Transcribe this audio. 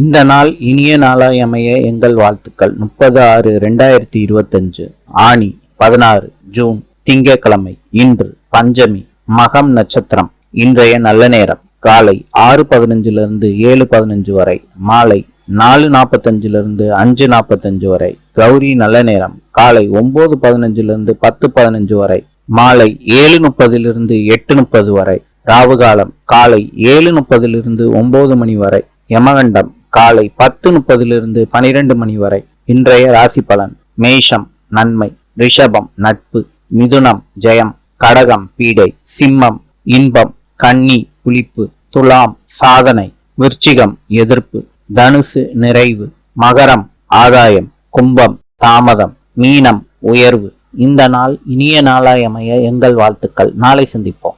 இந்த நாள் இனிய நாளாய் அமைய எங்கள் வாழ்த்துக்கள். முப்பது ஆறு ரெண்டாயிரத்தி இருபத்தஞ்சு ஆணி பதினாறு ஜூன் திங்கட்கிழமை இன்று பஞ்சமி மகம் நட்சத்திரம் இன்றைய நல்ல நேரம். காலை ஆறு பதினஞ்சிலிருந்து ஏழு பதினஞ்சு வரை மாலை நாலு நாற்பத்தஞ்சிலிருந்து அஞ்சு நாற்பத்தஞ்சு வரை கௌரி நல்ல நேரம். காலை ஒன்பது பதினஞ்சிலிருந்து பத்து பதினஞ்சு வரை மாலை ஏழு முப்பதிலிருந்து எட்டு முப்பது வரை ராவுகாலம் காலை ஏழு முப்பதிலிருந்து ஒன்பது மணி வரை யமகண்டம் காலை பத்து முப்பதிலிருந்து பனிரெண்டு மணி வரை. இன்றைய ராசி பலன் மேஷம் நன்மை ரிஷபம் நட்பு மிதுனம் ஜெயம் கடகம் பீடை சிம்மம் இன்பம் கன்னி புளிப்பு துலாம் சாதனை விருச்சிகம் எதிர்ப்பு தனுசு நிறைவு மகரம் ஆதாயம் கும்பம் தாமதம் மீனம் உயர்வு. இந்த நாள் இனிய நாளாய் அமைய எங்கள் வாழ்த்துக்கள். நாளை சந்திப்போம்.